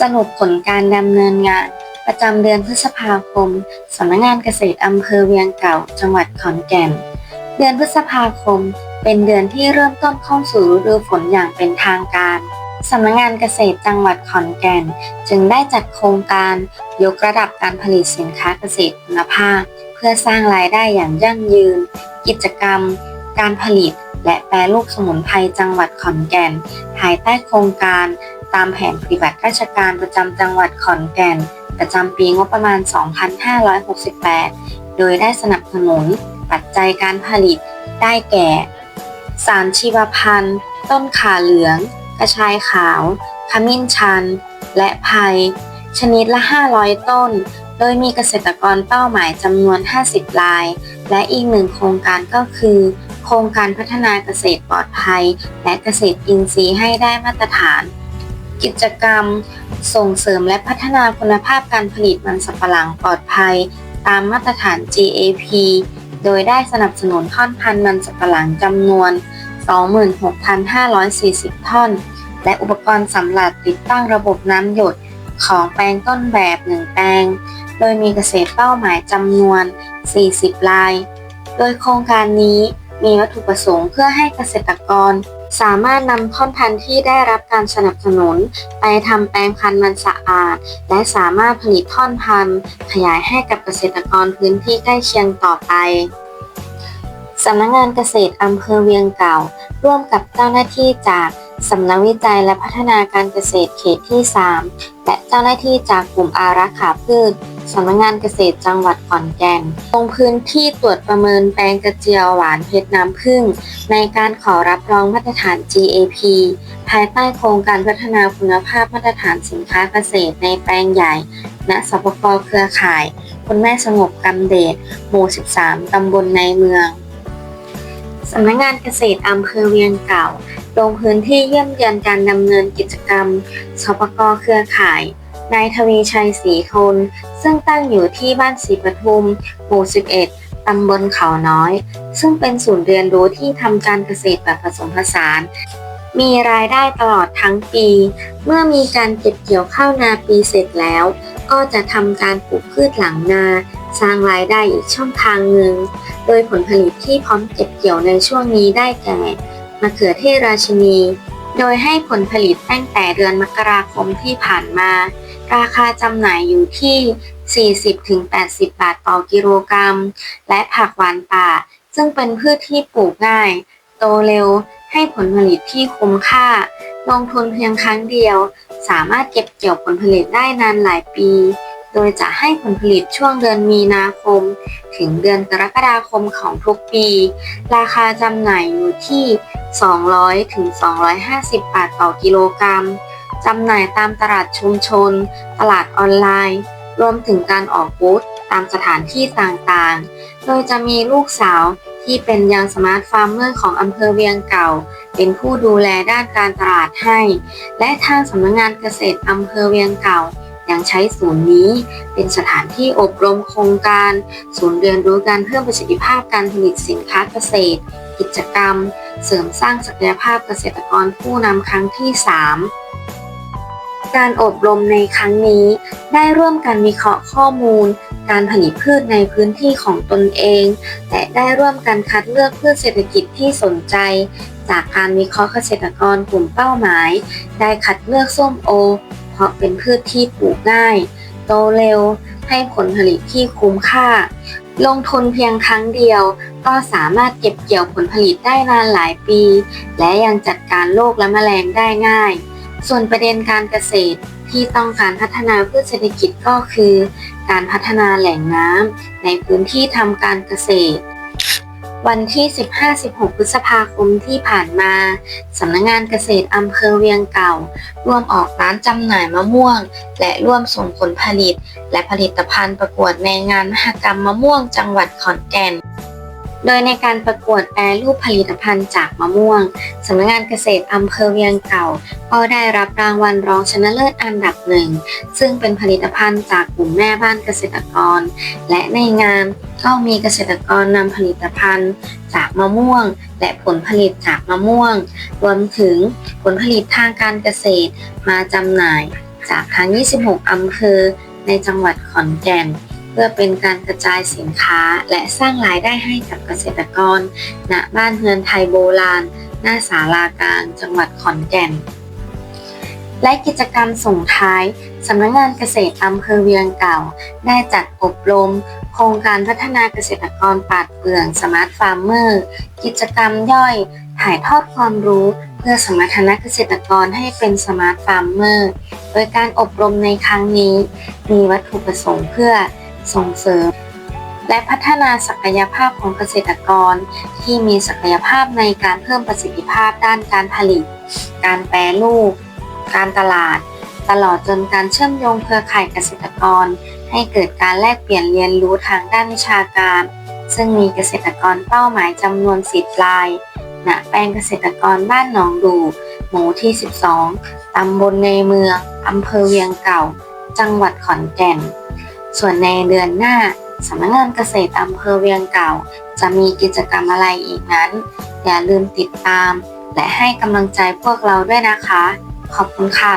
สรุปผลการดำเนินงาน ประจำเดือนพฤษภาคมสำนักงานเกษตรอำเภอเวียงเก่า จังหวัดขอนแก่น เดือนพฤษภาคม เป็นเดือนที่เริ่มต้นเข้าสู่ฤดูฝนอย่างเป็นทางการสำนักงานเกษตรจังหวัดขอนแก่น จึงได้จัดโครงการ ยกระดับการผลิตสินค้าเกษตรคุณภาพ เพื่อสร้างรายได้อย่างยั่งยืน กิจกรรม การผลิต และแปรรูปสมุนไพรจังหวัดขอนแก่น ภายใต้โครงการ ตามแผนปฏิบัติราชการประจำจังหวัดขอนแก่น ประจำปีงบประมาณ 2568 โดยได้สนับสนุน ปัจจัยการผลิตได้แก่ สารชีวพันธุ์ ต้นขาเหลือง กระชายขาว ขมิ้นชัน และไผ่ชนิดละ 500 ต้น โดยมีเกษตรกรเป้าหมายจำนวน 50 ราย และอีกหนึ่งโครงการก็คือ โครงการพัฒนาเกษตรปลอดภัย และเกษตรอินทรีย์ให้ได้มาตรฐาน กิจกรรม ส่งเสริมและพัฒนาคุณภาพการผลิตมันสำปะหลังปลอดภัย ตามมาตรฐาน GAP โดยได้สนับสนุนท่อนพันธุ์มันสำปะหลังจำนวน 26,540 ท่อน และอุปกรณ์สำหรับติดตั้งระบบน้ำหยดของแปลงต้นแบบ1แปลง โดยมีเกษตรเป้าหมายจำนวน 40 ราย โดยโครงการนี้มีวัตถุประสงค์เพื่อให้เกษตรกร สามารถนำท่อนพันธุ์ที่ได้รับการสนับสนุน ไปทำแปลงพันธุ์มันสะอาด และสามารถผลิตท่อนพันธุ์ ขยายให้กับเกษตรกรพื้นที่ใกล้เคียงต่อไปสำนักงานเกษตรอำเภอเวียงเก่า ร่วมกับเจ้าหน้าที่จากสำนักวิจัยและพัฒนาการเกษตรเขตที่ 3 และเจ้าหน้าที่จากกลุ่มอารักขาพืช สำนักงานเกษตรจังหวัดขอนแก่นลงพื้นที่ตรวจประเมินแปลงกระเจียวหวานเพชรน้ำผึ้งในการขอรับรองมาตรฐาน GAP ภายใต้โครงการพัฒนาคุณภาพมาตรฐานสินค้าเกษตรในแปลงใหญ่ ณสปปเครือข่าย คุณแม่สงบกำเดชหมู่ 13 ตำบลในเมืองสำนักงานเกษตรอำเภอเวียงเก่าลงพื้นที่เยี่ยมเยือนการดำเนินกิจกรรมสปกเครือข่าย นายทวีชัยศรีทนซึ่งตั้งอยู่ที่บ้านศรีปทุม หมู่ 11 ตำบลเขาน้อย ซึ่งเป็นศูนย์เรียนรู้ที่ทำการเกษตรแบบผสมผสาน มีรายได้ตลอดทั้งปี เมื่อมีการเก็บเกี่ยวข้าวนาปีเสร็จแล้ว ก็จะทำการปลูกพืชหลังนา สร้างรายได้อีกช่องทางหนึ่ง โดยผลผลิตที่พร้อมเก็บเกี่ยวในช่วงนี้ได้แก่มะเขือเทศราชินี โดยให้ผลผลิตตั้งแต่เดือนมกราคมที่ผ่านมา ราคาจำหน่ายอยู่ที่ 40-80 บาทต่อกิโลกรัม และผักหวานป่า ซึ่งเป็นพืชที่ปลูกง่าย โตเร็ว ให้ผลผลิตที่คุ้มค่า ลงทุนเพียงครั้งเดียว สามารถเก็บเกี่ยวผลผลิตได้นานหลายปี โดยจะให้ผลผลิตช่วงเดือนมีนาคม ถึงเดือนกรกฎาคมของทุกปี ราคาจำหน่ายอยู่ที่ 200-250 บาทต่อกิโลกรัม จำหน่ายตามตลาดชุมชน ตลาดออนไลน์ รวมถึงการออกบูธตามสถานที่ต่างๆ โดยจะมีลูกสาวที่เป็นยังสมาร์ทฟาร์มเมอร์ของอำเภอเวียงเก่า เป็นผู้ดูแลด้านการตลาดให้ และทางสำนักงานเกษตรอำเภอเวียงเก่ายังใช้ศูนย์นี้เป็นสถานที่อบรมโครงการ ศูนย์เรียนรู้การเพิ่มประสิทธิภาพการผลิตสินค้าเกษตร กิจกรรม เสริมสร้างศักยภาพเกษตรกรผู้นำครั้งที่ 3 การอบรมในครั้งนี้ ได้ร่วมกันวิเคราะห์ข้อมูล การผลิตพืชในพื้นที่ของตนเอง และได้ร่วมกันคัดเลือกพืชเศรษฐกิจที่สนใจ จากการวิเคราะห์เกษตรกรกลุ่มเป้าหมาย ได้คัดเลือกส้มโอ เพราะเป็นพืชที่ปลูกง่าย โตเร็ว ให้ผลผลิตที่คุ้มค่า ลงทุนเพียงครั้งเดียว ก็สามารถเก็บเกี่ยวผลผลิตได้นานหลายปี และยังจัดการโรคและแมลงได้ง่าย ส่วนประเด็นการเกษตรที่ต้องการพัฒนาเพืชเศรษฐกิจก็คือ การพัฒนาแหล่งน้ำในพื้นที่ทำการเกษตร วันที่ 15-16 พฤษภาคมที่ผ่านมาสำนักงงานเกษตรอำเภอเวียงเก่า ร่วมออกร้านจำหน่ายมะม่วง และร่วมส่งผลผลิต และผลิตภัณฑ์ประกวดในงานมหกรรมมะม่วงจังหวัดขอนแก่น โดยในการประกวดแปรรูปผลิตภัณฑ์จากมะม่วง สำนักงานเกษตรอำเภอเวียงเก่า ก็ได้รับรางวัลรองชนะเลิศอันดับหนึ่ง ซึ่งเป็นผลิตภัณฑ์จากกลุ่มแม่บ้านเกษตรกร และในงานก็มีเกษตรกรนำผลิตภัณฑ์จากมะม่วง และผลผลิตจากมะม่วง รวมถึงผลผลิตทางการเกษตรมาจำหน่ายจากทั้ง 26 อำเภอในจังหวัดขอนแก่น พื่อเป็นการกระจายสินค้าและสร้างรายได้ให้กับเกษตรกร ณ บ้านเฮือนไทยโบราณ หน้าศาลากลางจังหวัดขอนแก่น และกิจกรรมส่งท้ายสำนักงานเกษตรอำเภอเวียงเก่า ได้จัดอบรม โครงการพัฒนาเกษตรกรปาดเปรื่องสมาร์ทฟาร์มเมอร์ กิจกรรมย่อย ถ่ายทอดความรู้เพื่อสมรรถนะเกษตรกรให้เป็นสมาร์ทฟาร์มเมอร์ โดยการอบรมในครั้งนี้ มีวัตถุประสงค์เพื่อ ส่งเสริม และพัฒนาศักยภาพของเกษตรกร ที่มีศักยภาพในการเพิ่มประสิทธิภาพด้านการผลิต การแปรรูป การตลาด ตลอดจนการเชื่อมโยงเครือข่ายเกษตรกร ให้เกิดการแลกเปลี่ยนเรียนรู้ทางด้านวิชาการ ซึ่งมีเกษตรกรเป้าหมายจำนวน10รายณแปลงเกษตรกรบ้านหนองดูหมู่ที่ 12 ตำบลในเมือง อำเภอเวียงเก่า จังหวัดขอนแก่น ส่วนในเดือนหน้าสำนักงานเกษตรอำเภอเวียงเก่า จะมีกิจกรรมอะไรอีกนั้น อย่าลืมติดตาม และให้กำลังใจพวกเราด้วยนะคะ ขอบคุณค่ะ